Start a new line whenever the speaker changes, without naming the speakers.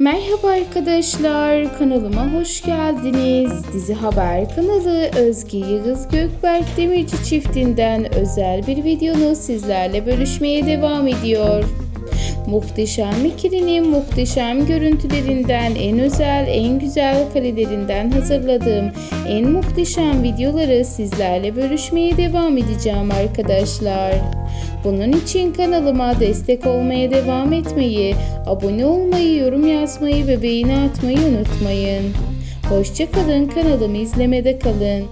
Merhaba arkadaşlar, kanalıma hoş geldiniz. Dizi Haber kanalı Özge Yıldız Gökberk Demirci çiftinden özel bir videonu sizlerle bölüşmeye devam ediyor. Muhteşem ikilinin muhteşem görüntülerinden en özel, en güzel karelerinden hazırladığım en muhteşem videoları sizlerle bölüşmeye devam edeceğim arkadaşlar. Bunun için kanalıma destek olmaya devam etmeyi, abone olmayı, yorum yazmayı ve beğeni atmayı unutmayın. Hoşçakalın kanalımı izlemede kalın.